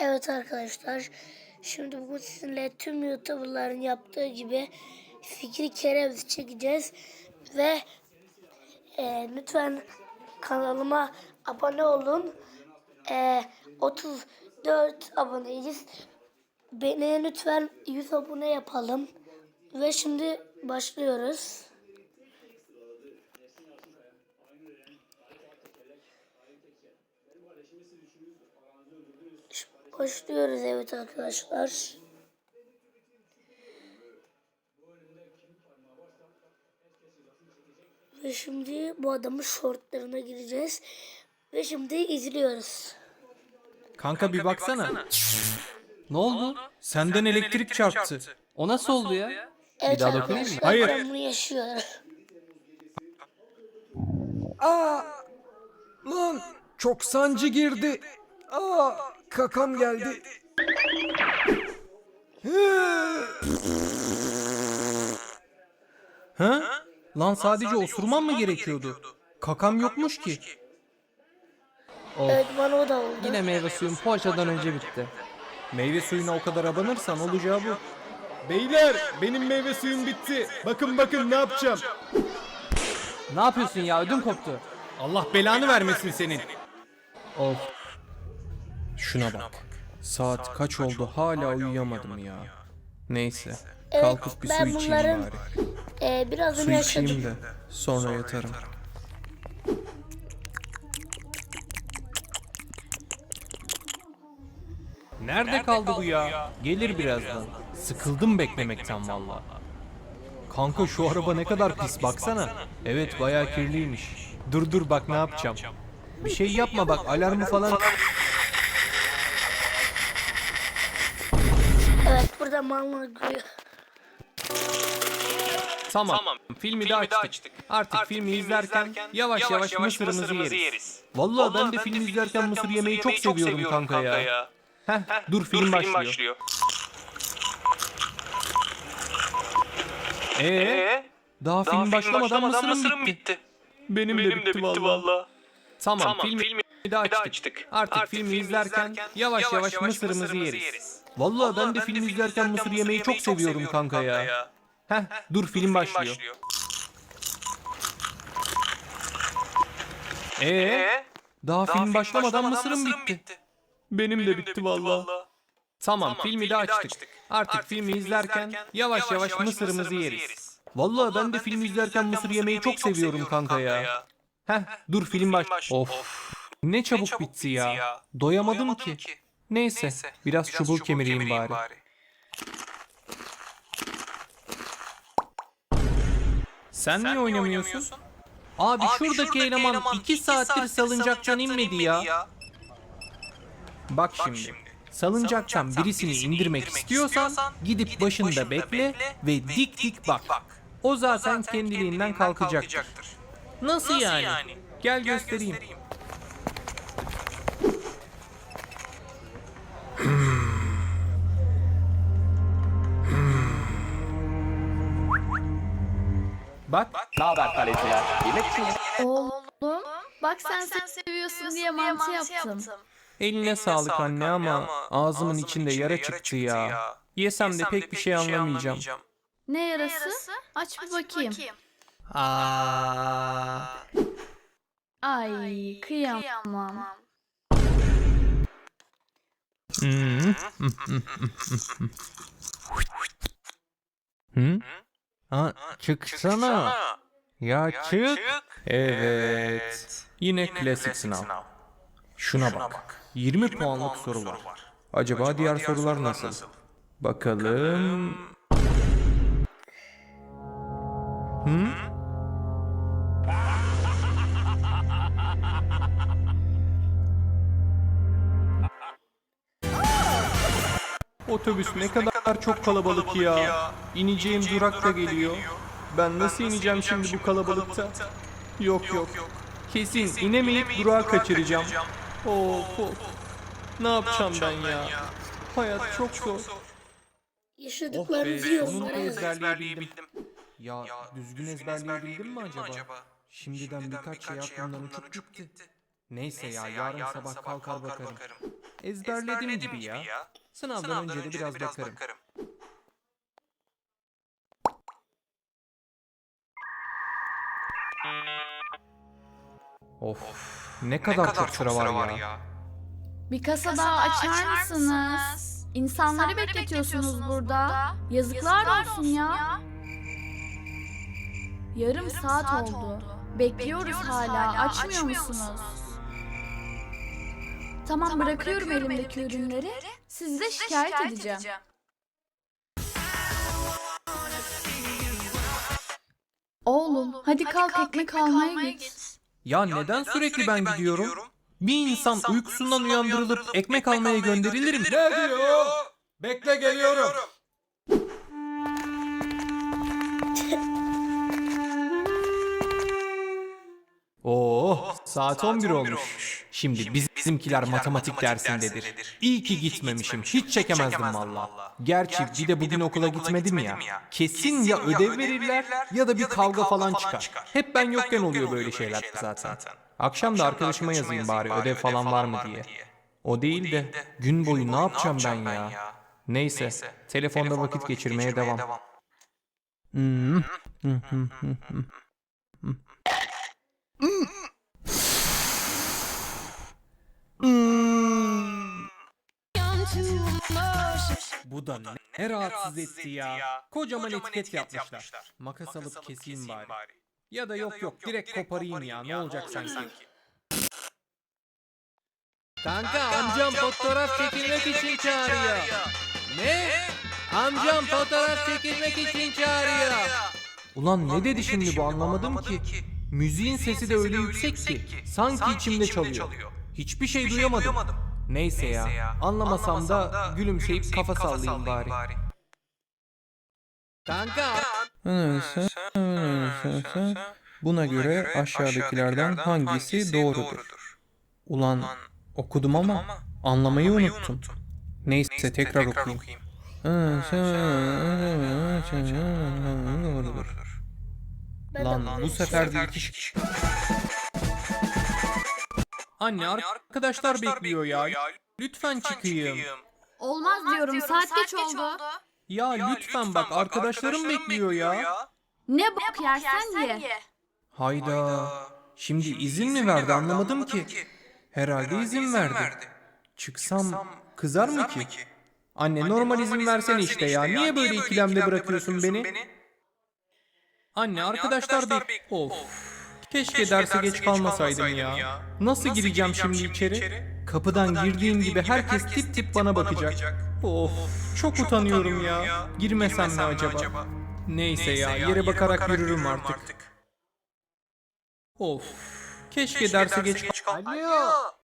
Evet arkadaşlar. Şimdi bugün sizinle tüm YouTuber'ların yaptığı gibi fikri kereviz çekeceğiz. Ve e, lütfen kanalıma abone olun. E, 34 aboneyiz. Beni lütfen 100 abone yapalım. Ve şimdi başlıyoruz. Başlıyoruz evet arkadaşlar. Ve şimdi bu adamın şortlarına gireceğiz. Ve şimdi izliyoruz. Kanka bir baksana. Ne oldu? Senden elektrik çarptı. O nasıl oldu ya? Evet daha dokunayım mı? Hayır. ben bunu yaşıyorum. Aa! Lan çok sancı girdi. Aa! Kakam geldi. Ha? Lan sadece osurman mı gerekiyordu? Kakam yokmuş ki. Evet bana o da oldu. Yine meyve suyum poğaçadan önce bitti. Meyve suyuna o kadar abanırsan olacağı bu. Beyler benim meyve suyum bitti. Bakın bakın ne yapacağım. Ne yapıyorsun ya ödüm koptu. Allah belanı vermesin senin. Of. Şuna bak. Saat kaç oldu hala uyuyamadım ya. Neyse. Evet, Kalkıp bir su ben içeyim bunların- bari. Ee, birazını Su içeyim de sonra yatarım. Nerede kaldı bu ya? Gelir birazdan. Sıkıldım beklemekten valla. Kanka şu araba ne kadar pis baksana. Evet bayağı kirliymiş. Dur dur bak ne yapacağım. Bir şey yapma bak alarmı falan. Mallar gülüyor. Tamam. Filmi, de açtık. Artık, filmi izlerken yavaş yavaş, mısırımızı, yeriz. Vallahi, ben de film izlerken mısır yemeyi çok seviyorum kanka, ya. Heh, dur film başlıyor. Ee, daha, film başlamadan, mısırım, bitti. Benim, de bitti, vallahi. Tamam, filmi, de açtık. Artık, filmi izlerken yavaş yavaş, mısırımızı, yeriz. Vallahi, ben de film izlerken mısır yemeyi çok seviyorum kanka ya. Heh, dur film başlıyor. Ee, daha, film başlamadan, mısırım bitti. Benim, de bitti, vallahi. Tamam, filmi de açtık. Artık, filmi izlerken yavaş yavaş, mısırımızı yeriz. Vallahi ben de film izlerken mısır yemeyi çok seviyorum kanka ya. Heh, dur film baş. Of. Ne çabuk, bitti ya. Doyamadım, ki. Neyse, biraz, çubuğu kemireyim bari. Sen niye oynamıyorsun? Abi, şuradaki, eleman 2 saattir salıncaktan inmedi ya. Bak şimdi. Salıncaktan birisini indirmek istiyorsan gidip başında bekle ve dik dik bak. O zaten kendiliğinden kalkacaktır. Nasıl yani? Gel göstereyim. Bak. Ne haber kaleciler? Yemek için Oğlum, bak sen, seviyorsun diye mantı yaptım. Eline sağlık anne ama ağzımın içinde yara çıktı ya. Yesem de pek bir şey anlamayacağım. Ne yarası? Aç bir bakayım. Aa. Ay, kıyamam. Hı? Hı? Ha, çıksana. Ya çık. Evet. Yine klasik sınav. Şuna bak. 20 puanlık soru var. Acaba diğer sorular nasıl? Bakalım. Hı? Otobüs ne kadar çok kalabalık ya. İneceğim durak da geliyor. Ben nasıl ineceğim şimdi bu kalabalıkta? Yok yok. Kesin inemeyip durağı kaçıracağım. Of of. Ne yapacağım ben ya? Hayat çok zor. Yaşadıklarınızı sonunda yorumlara ezberleyebildim. Ya düzgün ezberleyebildim mi acaba? Şimdiden birkaç şey aklımdan uçup gitti. Neyse ya yarın sabah kalkar bakarım. Ezberledim gibi ya. Sınavdan önce de biraz bakarım. Of, ne kadar, çok sıra var, ya. Bir kasa daha açar mısınız? İnsanları bekletiyorsunuz burada. Yazıklar olsun ya. Yarım saat oldu. Bekliyoruz hala. Açmıyor musunuz? Tamam bırakıyorum elimdeki ürünleri. Sizi de şikayet edeceğim. Oğlum hadi kalk ekmek almaya git. Ya, neden, sürekli ben gidiyorum? Bir insan uykusundan uyandırılıp ekmek almaya gönderilir mi? Ne diyor? Bekle geliyorum. Oo, saat 11 olmuş. Şimdi biz- bizimkiler matematik dersindedir. İyi ki gitmemişim. Hiç çekemezdim valla. Gerçi bir de bugün okula gitmedim ya. Kesin ya ödev verirler ya da bir kavga falan çıkar. Hep ben yokken oluyor böyle şeyler zaten. Akşam da arkadaşıma yazayım bari ödev falan var mı diye. O değil de gün boyu ne yapacağım ben ya? Neyse, telefonda vakit geçirmeye devam. Hmm. Bu da ne rahatsız etti ya. Kocaman etiket yapmışlar. Makas alıp keseyim bari. Ya da yok yok direkt koparayım ya ne olacak sanki. Kanka amcam fotoğraf çekilmek için çağırıyor. Ne? Amcam fotoğraf çekilmek için çağırıyor. Ulan ne dedi şimdi bu anlamadım ki. Müziğin sesi de öyle yüksek ki sanki içimde çalıyor. Hiçbir şey duyamadım. Neyse ya anlamasam da gülümseyip kafa sallayayım bari. Kanka. Buna göre aşağıdakilerden hangisi doğrudur? Ulan okudum ama anlamayı unuttum. Neyse tekrar okuyayım. Lan bu sefer de iki şık. Anne arkadaşlar bekliyor ya. Lütfen çıkayım. Olmaz diyorum saat geç oldu. Ya lütfen bak arkadaşlarım bekliyor ya. Ne bok yersen ye. Hayda. Şimdi izin mi verdi anlamadım ki. Herhalde izin verdi. Çıksam kızar mı ki? Anne normal izin versene işte ya. Niye böyle ikilemde bırakıyorsun beni? Anne arkadaşlar bek... Of. Keşke derse geç kalmasaydım ya. Nasıl gireceğim şimdi içeri? Kapıdan girdiğim gibi herkes tip tip bana bakacak. Of. Çok utanıyorum ya. Girmesem mi acaba? Neyse ya yere bakarak yürürüm artık. Of. Keşke derse geç... Alo.